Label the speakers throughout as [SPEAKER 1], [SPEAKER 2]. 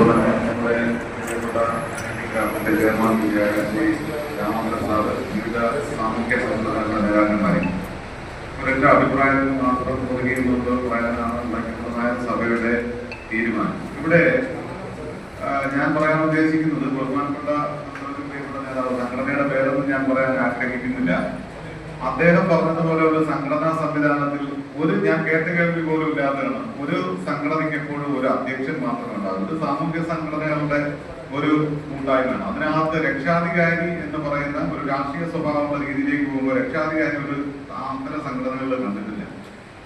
[SPEAKER 1] തന്നെ നമ്മുടെ പ്രിയപ്പെട്ട ഗ്രാമത്തിന്റെ ചെയർമാൻ ശ്രീ രാമപ്രസാദ് വിവിധ സാമൂഹ്യ സംഘടനകളുടെ നേതാക്കന്മാരെ ഇവരുടെ അഭിപ്രായത്തിൽ മാത്രം ഒതുങ്ങിയിരുന്നുകൊണ്ട് പറയാനാണ് മലക്കുന്നതായ സഭയുടെ തീരുമാനം ഇവിടെ ഞാൻ പറയാൻ ഉദ്ദേശിക്കുന്നത് ബഹുമാനപ്പെട്ട നേതാവ് സംഘടനയുടെ പേരൊന്നും ഞാൻ പറയാൻ ആഗ്രഹിക്കുന്നില്ല അദ്ദേഹം പറഞ്ഞതുപോലെ ഒരു സംഘടനാ സംവിധാനത്തിൽ ഒരു ഞാൻ കേട്ട കേൾവി പോലും ഇല്ലാത്തതാണ് ഒരു സംഘടനയ്ക്ക് എപ്പോഴും ഒരു അധ്യക്ഷൻ മാത്രമേ ഉണ്ടാകും ഒരു സാമൂഹ്യ സംഘടനകളുടെ ഒരു കൂട്ടായ്മയാണ്. അതിനകത്ത് രക്ഷാധികാരി എന്ന് പറയുന്ന ഒരു രാഷ്ട്രീയ സ്വഭാവമുള്ള രീതിയിലേക്ക് പോകുമ്പോൾ രക്ഷാധികാരി ഒരു അത്തരം സംഘടനകളിൽ കണ്ടിട്ടില്ല.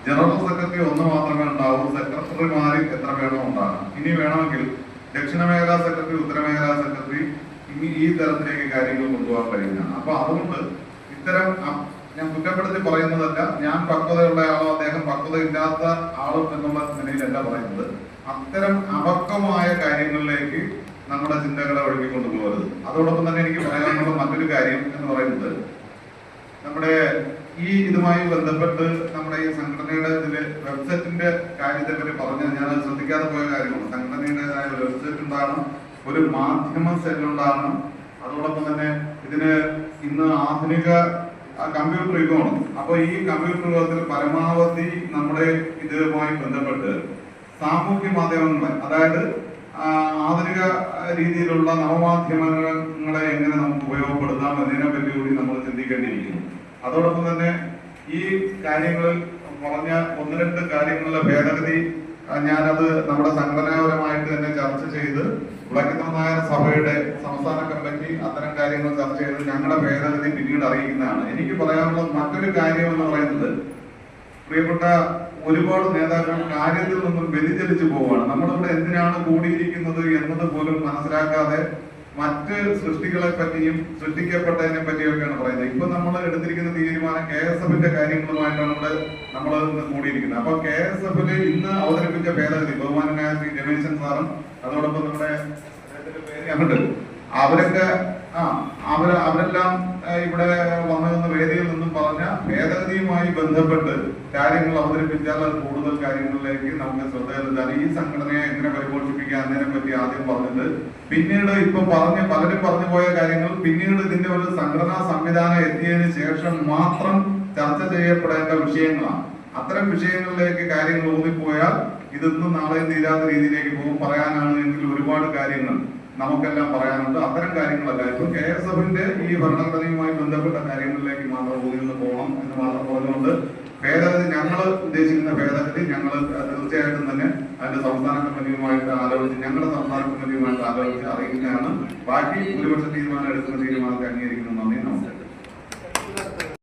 [SPEAKER 1] ജനറൽ സെക്രട്ടറി ഒന്ന് മാത്രമേ ഉണ്ടാവൂ സെക്രട്ടറിമാരിൽ എത്ര വേണോ ഉണ്ടാകണം ഇനി വേണമെങ്കിൽ ദക്ഷിണ മേഖലാ സെക്രട്ടറി ഉത്തരമേഖലാ സെക്രട്ടറി ഇനി ഈ തരത്തിലേക്ക് കാര്യങ്ങൾ കൊണ്ടുപോകാൻ കഴിയുന്നതാണ് അപ്പൊ അതുകൊണ്ട് ഇത്തരം കുറ്റപ്പെടുത്തി പറയുന്നതല്ല. ഞാൻ പക്വതയുള്ള ആളോ അദ്ദേഹം പക്വതയില്ലാത്ത ആളോ എന്നുള്ള നിലയിലല്ല പറയുന്നത്. അത്തരം അപക്വമായ കാര്യങ്ങളിലേക്ക് നമ്മുടെ ചിന്തകളെ ഒഴുകിക്കൊണ്ടു പോകരുത്. അതോടൊപ്പം തന്നെ എനിക്ക് പറയാനുള്ള മറ്റൊരു കാര്യം എന്ന് പറയുന്നത് നമ്മുടെ ഈ ഇതുമായി ബന്ധപ്പെട്ട് നമ്മുടെ ഈ സംഘടനയുടെ ഇതിൽ വെബ്സൈറ്റിന്റെ കാര്യത്തെ പറ്റി പറഞ്ഞാൽ ഞാൻ ശ്രദ്ധിക്കാതെ പോയ കാര്യമാണ്. സംഘടനയുടേതായ ഒരു വെബ്സൈറ്റ് ഉണ്ടാകണം ഒരു മാധ്യമ സെല്ലുണ്ടാകണം. അതോടൊപ്പം തന്നെ ഇതിന് ഇന്ന് ആധുനിക കമ്പ്യൂട്ടർ യുഗമാണ്. അപ്പൊ ഈ കമ്പ്യൂട്ടർ യുഗത്തിൽ പരമാവധി നമ്മുടെ ഇതുമായി ബന്ധപ്പെട്ട് സാമൂഹ്യ മാധ്യമങ്ങൾ അതായത് ആധുനിക രീതിയിലുള്ള നവമാധ്യമങ്ങളെ എങ്ങനെ നമുക്ക് ഉപയോഗപ്പെടുത്താം എന്നതിനെ പറ്റി കൂടി നമ്മൾ ചിന്തിക്കേണ്ടിയിരിക്കുന്നു. അതോടൊപ്പം തന്നെ ഈ കാര്യങ്ങളിൽ പറഞ്ഞ ഒന്ന് രണ്ട് കാര്യങ്ങളിലെ ഭേദഗതി ഞാനത് നമ്മുടെ സംഘടനാപരമായിട്ട് തന്നെ ചർച്ച ചെയ്ത് വിളക്കുന്ന നായർ സഭയുടെ സംസ്ഥാന കമ്മിറ്റി അത്തരം കാര്യങ്ങൾ ചർച്ച ചെയ്ത് ഞങ്ങളുടെ ഭേദഗതി പിന്നീട് അറിയിക്കുന്നതാണ്. എനിക്ക് പറയാനുള്ള മറ്റൊരു കാര്യം എന്ന് പറയുന്നത് പ്രിയപ്പെട്ട ഒരുപാട് നേതാക്കൾ കാര്യത്തിൽ നിന്നും വ്യതിചലിച്ചു പോവുകയാണ്. നമ്മളിവിടെ എന്തിനാണ് കൂടിയിരിക്കുന്നത് എന്നത് പോലും മനസ്സിലാക്കാതെ മറ്റ് സൃഷ്ടികളെ പറ്റിയും സൃഷ്ടിക്കപ്പെട്ടതിനെ പറ്റിയൊക്കെയാണ് പറയുന്നത്. ഇപ്പൊ നമ്മൾ എടുത്തിരിക്കുന്ന തീരുമാനം കെ എസ് എഫിന്റെ കാര്യങ്ങളുമായിട്ടാണ് ഇവിടെ നമ്മൾ കൂടിയിരിക്കുന്നത്. അപ്പൊ കെ എസ് എഫിൽ ഇന്ന് അവതരിപ്പിച്ച ഭേദഗതി ബഹുമാനായ ശ്രീ രമേശൻ സാറും അതോടൊപ്പം നമ്മുടെ അവരൊക്കെ ആ അവർ അവരെല്ലാം ഇവിടെ വന്നതെന്ന് വേദിയിൽ നിന്നും പറഞ്ഞ ഭേദഗതിയുമായി ബന്ധപ്പെട്ട് കാര്യങ്ങൾ അവതരിപ്പിച്ചാൽ അത് കൂടുതൽ കാര്യങ്ങളിലേക്ക് നമുക്ക് ശ്രദ്ധ ചെലുത്താൻ ഈ സംഘടനയെ എങ്ങനെ പരിപോഷിപ്പിക്കാം എന്നതിനെ പറ്റി ആദ്യം പറഞ്ഞത്. പിന്നീട് ഇപ്പൊ പറഞ്ഞ് പലരും പറഞ്ഞു പോയ കാര്യങ്ങൾ പിന്നീട് ഇതിന്റെ ഒരു സംഘടനാ സംവിധാനം എത്തിയതിന് ശേഷം മാത്രം ചർച്ച ചെയ്യപ്പെടേണ്ട വിഷയങ്ങളാണ്. അത്തരം വിഷയങ്ങളിലേക്ക് കാര്യങ്ങൾ ഊന്നിപ്പോയാൽ ഇതൊന്നും നാളെ തീരാത്ത രീതിയിലേക്ക് പോകും. പറയാനാണ് എങ്കിൽ ഒരുപാട് കാര്യങ്ങൾ നമുക്കെല്ലാം പറയാനുണ്ട്. അത്തരം കാര്യങ്ങളല്ല ഇപ്പൊ കെ എസ് എഫിന്റെ ഈ ഭരണഘടനയുമായി ബന്ധപ്പെട്ട കാര്യങ്ങളിലേക്ക് മാത്രം ഊന്നിന്ന് പോകണം എന്ന് മാത്രം പറഞ്ഞുകൊണ്ട് ഭേദഗതി ഞങ്ങൾ ഉദ്ദേശിക്കുന്ന ഭേദഗതി ഞങ്ങൾ തീർച്ചയായിട്ടും അതിന്റെ സംസ്ഥാന കമ്മിറ്റിയുമായിട്ട് ആലോചിച്ച് ഞങ്ങളുടെ സംസ്ഥാന കമ്മിറ്റിയുമായിട്ട് ആലോചിച്ച് അറിയിക്കുന്നതാണ് ബാക്കി ഭൂരിപക്ഷ തീരുമാനം എടുക്കുന്ന തീരുമാനത്തെ അംഗീകരിക്കുന്നു.